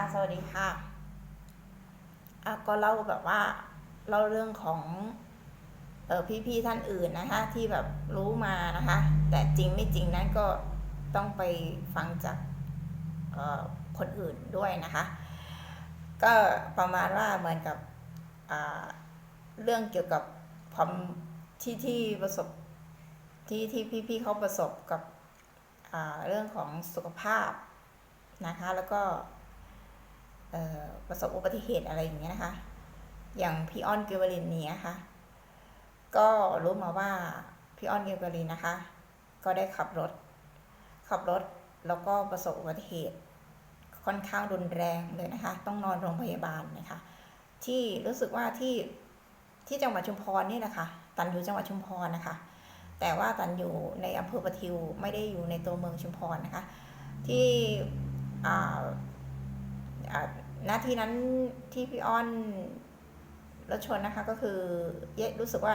ะสวัสดีค่ะอะก็เล่าแบบว่าเล่าเรื่องของเออพี่ๆท่านอื่นนะคะ ที่แบบรู้มานะคะ แต่จริงไม่จริงนั้นก็ต้องไปฟังจากเออคนอื่นด้วยนะคะ ก็ประมาณว่าเหมือนกับอ่าเรื่องเกี่ยวกับความที่ที่ประสบที่ที่พี่ๆเขาประสบกับเรื่องของสุขภาพนะคะ แล้วก็ ประสบอุบัติเหตุอะไรอย่างเงี้ยนะคะ อย่างพี่อ้อนเกวลินเนี้ยค่ะก็รู้มาว่าพี่อ้อนเกวลินนะคะ ก็ได้ขับรถ ขับรถแล้วก็ประสบอุบัติเหตุ ค่อนข้างรุนแรงเลยนะคะ ต้องนอนโรงพยาบาลนะคะ ที่รู้สึกว่าที่ที่จังหวัดชุมพรนี่แหละค่ะ ตันอยู่จังหวัดชุมพรนะคะ แต่ว่าตันอยู่ในอำเภอประทิวไม่ได้อยู่ในตัวเมืองชุมพรนะคะ ที่อ่า หน้าที่นั้นที่พี่อ้อนรถชนนะคะก็คือแยรู้สึกว่า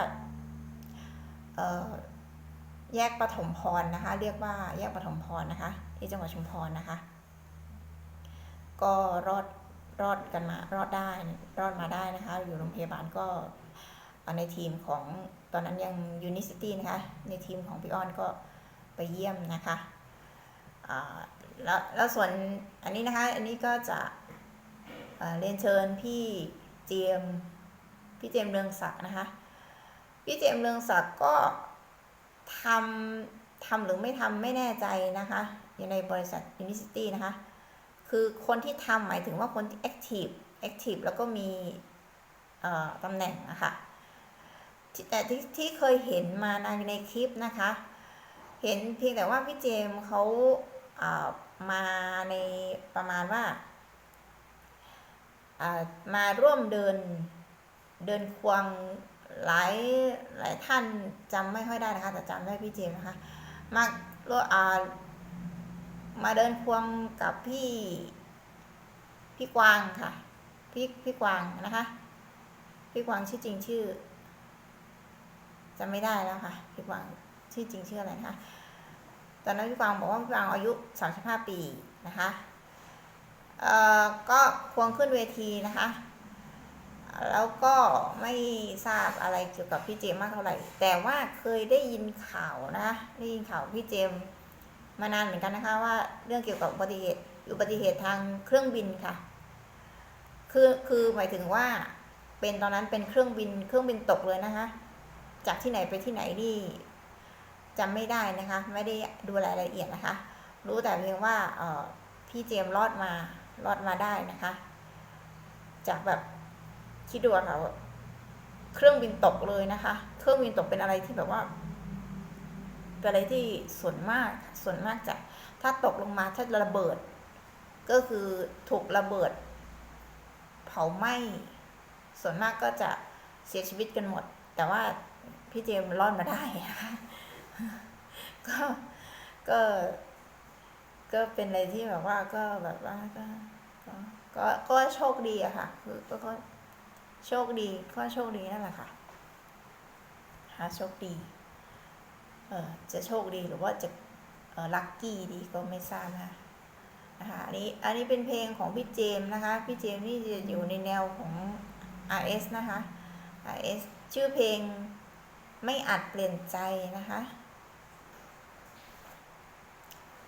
แยกปฐมพรนะคะ เรียกว่าแยกปฐมพรนะคะ ที่จังหวัดชุมพรนะคะ ก็รอดรอดกันมารอดได้รอดมาได้นะคะ อยู่โรงพยาบาลก็ในทีมของตอนนั้นยังยูนิซิตี้นะคะ ในทีมของพี่อ้อนก็ไปเยี่ยมนะคะแล้วแล้วส่วนอันนี้นะคะ อันนี้ก็จะ เรียนเชิญพี่เจมส์พี่เจมเรืองศักดิ์นะคะ พี่เจมเรืองศักดิ์ก็ทำทำหรือไม่ทำไม่แน่ใจนะคะอยู่ในบริษัท Unicity นะคะ คือคนที่ทำหมายถึงว่าคนที่ active active แล้วก็มีตำแหน่งนะคะแต่ที่ที่เคยเห็นมาในในคลิปนะคะ เห็นเพียงแต่ว่าพี่เจมเขาามาในประมาณว่า มาร่วมเดินเดินควงหลายหลายท่านจำไม่ค่อยได้นะคะ แต่จำได้พี่เจมส์นะคะ มาร่วมอ่ามาเดินควงกับพี่พี่กวางค่ะ พี่พี่กวางนะคะ พี่กวางชื่อจริงชื่อจำไม่ได้แล้วค่ะ พี่กวางชื่อจริงชื่ออะไรนะคะตอนนั้นพี่กวางบอกว่าพี่กวางอายุ 35 ปีนะคะ ก็ควงขึ้นเวทีนะคะ แล้วก็ไม่ทราบอะไรเกี่ยวกับพี่เจมมากเท่าไหร่ แต่ว่าเคยได้ยินข่าวนะได้ยินข่าวพี่เจมมานานเหมือนกันนะคะว่าเรื่องเกี่ยวกับอุบัติเหตุอุบัติเหตุทางเครื่องบินค่ะ คือคือหมายถึงว่าเป็นตอนนั้นเป็นเครื่องบินเครื่องบินตกเลยนะคะ จากที่ไหนไปที่ไหนนี่จำไม่ได้นะคะ ไม่ได้ดูรายละเอียดนะคะ รู้แต่เพียงว่าพี่เจมรอดมา รอดมาได้นะคะ จากแบบคิดดูค่ะเครื่องบินตกเลยนะคะ เครื่องบินตกเป็นอะไรที่แบบว่า เป็นอะไรที่ส่วนมากส่วนมากจะถ้าตกลงมาถ้าระเบิด ก็คือถูกระเบิด เผาไหม้ส่วนมากก็จะเสียชีวิตกันหมด แต่ว่าพี่เจมรอดมาได้นะคะก็ก็ ก็เป็นอะไรที่แบบว่าก็แบบว่าก็ก็ก็โชคดีอะค่ะ คือก็ก็โชคดีก็โชคดีนั่นแหละค่ะ หาโชคดี เออจะโชคดีหรือว่าจะเออลัคกี้ดีก็ไม่ทราบนะคะนะคะอันนี้อันนี้เป็นเพลงของพี่เจมส์นะคะ พี่เจมส์นี่จะอยู่ในแนวของ RS นะคะ RS ชื่อเพลงไม่อาจเปลี่ยนใจนะคะ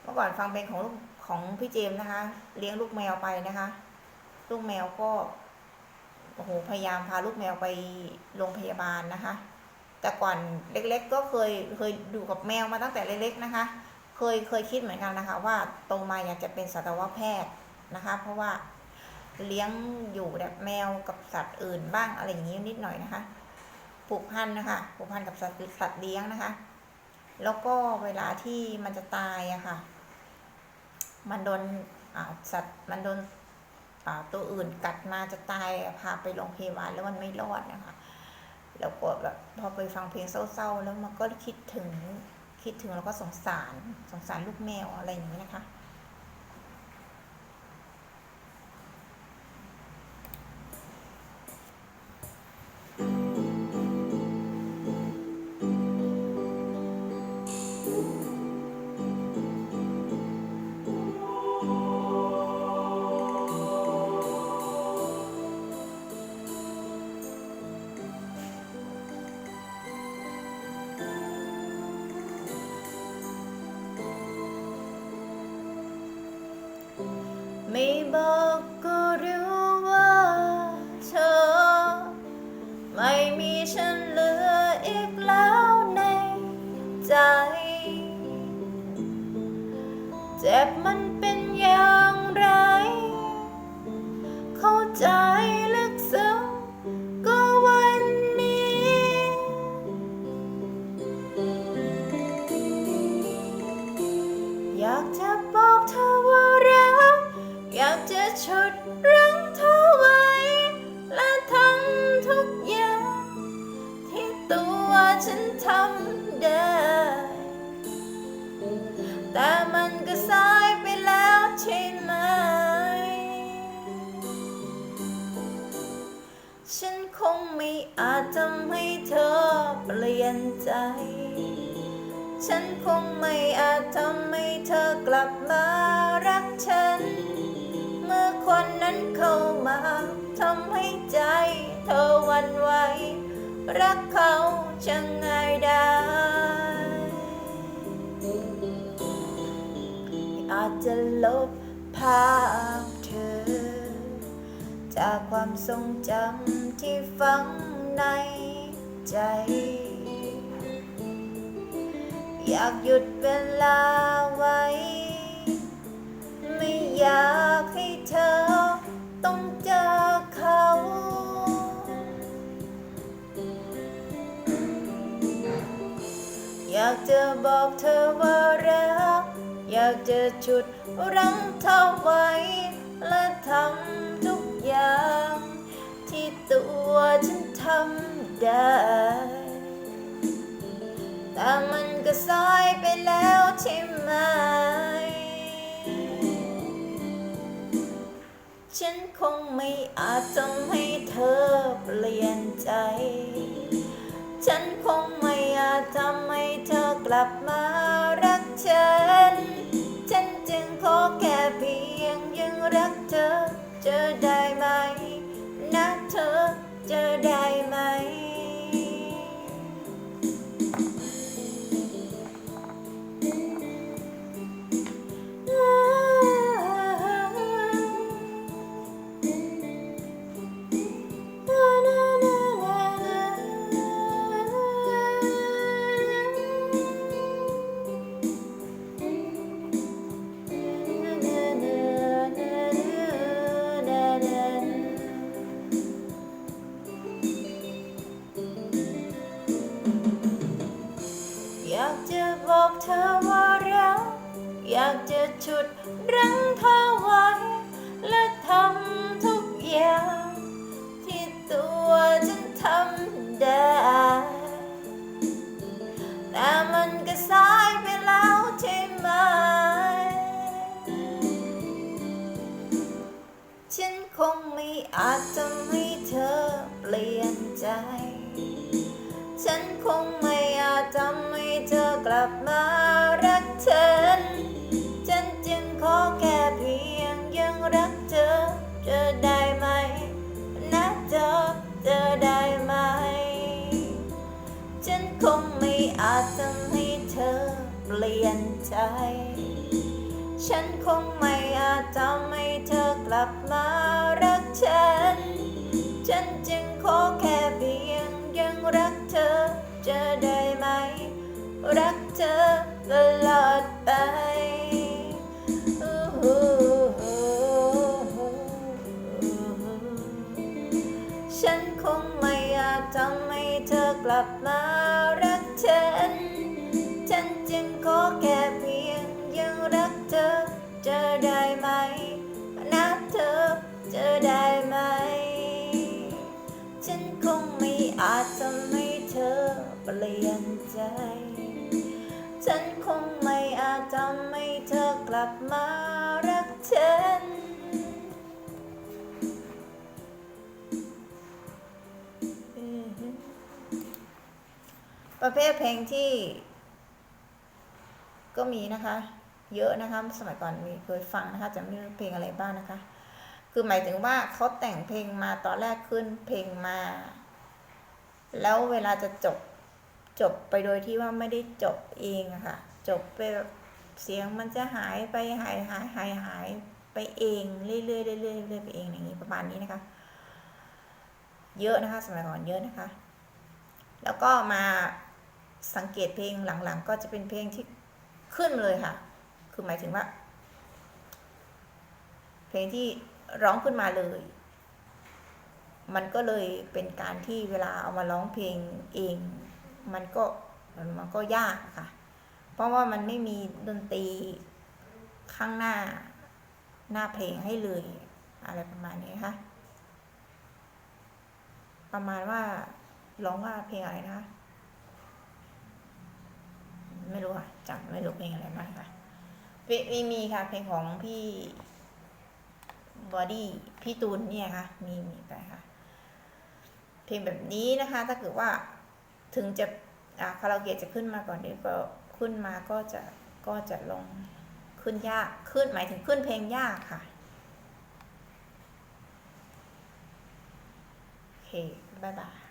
มื่อก่อนฟังเพลงของลูกของพี่เจมส์นะคะ เลี้ยงลูกแมวไปนะคะ ลูกแมวก็โอ้โหพยายามพาลูกแมวไปโรงพยาบาลนะคะ แต่ก่อนเล็กๆ ก็เคยเคยดูกับแมวมาตั้งแต่เล็กๆนะคะ เคยเคยคิดเหมือนกันนะคะ ว่าโตมาอยากจะเป็นสัตวแพทย์นะคะ เพราะว่าเลี้ยงอยู่แบบแมวกับสัตว์อื่นบ้างอะไรอย่างนี้นิดหน่อยนะคะผูกพันนะคะผูกพันกับสัตว์สัตว์เลี้ยงนะคะ แล้วก็เวลาที่มันจะตายอะค่ะ มันโดนสัตว์มันโดนตัวอื่นกัดมาจะตายพาไปโรงพยาบาลแล้วมันไม่รอดนะคะแล้วก็แบบพอไปฟังเพลงเศร้าๆ แล้วมันก็คิดถึงคิดถึงแล้วก็สงสารสงสารลูกแมวอะไรอย่างนี้นะคะ ไม่มีฉันเหลืออีกแล้วในใจ เจ็บมันเป็นอย่างไร เข้าใจลึกซึ้งก็วันนี้ อยากจะบอกเธอว่ารัก อยากจะฉุดรั้งเธอ ฉันทำได้ แต่มันก็สายไปแล้วใช่ไหม ฉันคงไม่อาจทำให้เธอเปลี่ยนใจ ฉันคงไม่อาจทำให้เธอกลับมารักฉัน เมื่อคนนั้นเข้ามาทำให้ใจเธอวันไหว รักเขาจะง่ายได้อาจจะลบภาพเธอ จากความทรงจำที่ฝังในใจ อยากหยุดเวลาไว้ ไม่อยากากจะบอกเธอว่ารัก อยากจะฉุดรั้งเธอไว้ และทำทุกอย่าง ที่ตัวฉันทำได้ แต่มันก็สายไปแล้วใช่ไหม ฉันคงไม่อาจทำให้เธอเปลี่ยนใจ ทำให้เธอกลับมารักฉัน ฉันจึงขอแค่เพียงยังรักเธอจะได้ไหม อยากจะฉุดรั้งเธอไว้ และทำทุกอย่าง ที่ตัวฉันทำได้ แต่มันก็สายไปแล้วใช่ไหม ฉันคงไม่อาจทำให้เธอเปลี่ยนใจ ฉันคงไม่อาจทำให้เธอกลับมารักฉันฉั งไม่อาจทำให้เธอเปลี่ยนใจ ฉันคงไม่อาจทำให้เธอกลับมารักฉัน ฉันจึงขอแค่เพียงยังรักเธอจะได้ไหม รักเธอตลอดไปฉันคงไม่อาจทำให้เธอกลับมา อาจทำให้เธอเปลี่ยนใจ ฉันคงไม่อาจทำให้เธอกลับมารักฉัน ประเภทเพลงที่ ก็มีนะคะ เยอะนะคะ สมัยก่อนมีเคยฟังนะคะจะไม่รู้เพลงอะไรบ้างนะคะ คือหมายถึงว่าเขาแต่งเพลงมาตอนแรกขึ้นเพลงมา แล้วเวลาจะจบจบไปโดยที่ว่าไม่ได้จบเองอะค่ะ จบไปแบบเสียงมันจะหายไปหายหายหายหายไปเองเรื่อยๆเรื่อยๆเรื่อยๆไปเองอย่างนี้ประมาณนี้นะคะ เยอะนะคะสมัยก่อนเยอะนะคะ แล้วก็มาสังเกตเพลงหลังๆ ก็จะเป็นเพลงที่ขึ้นเลยค่ะ คือหมายถึงว่า เพลงที่ร้องขึ้นมาเลย มันก็เลยเป็นการที่เวลาเอามาร้องเพลงเอง มันก็มันก็ยากค่ะ เพราะว่ามันไม่มีดนตรีข้างหน้าหน้าเพลงให้เลย อะไรประมาณนี้นะคะประมาณว่าร้องว่าเพลงอะไรนะคะไม่รู้อะจำไม่รู้เพลงอะไรมากค่ะมีมีมีค่ะ เพลงของพี่บอดี้พี่ตูนเนี่ยค่ะ มีมีไปค่ะ เพลงแบบนี้นะคะ ถ้าเกิดว่าถึงจะคาราโอเกะจะขึ้นมาก่อนเดี๋ยวก็ขึ้นมาก็จะก็จะลงขึ้นยากขึ้นหมายถึงขึ้นเพลงยากค่ะโอเค บ๊ายบาย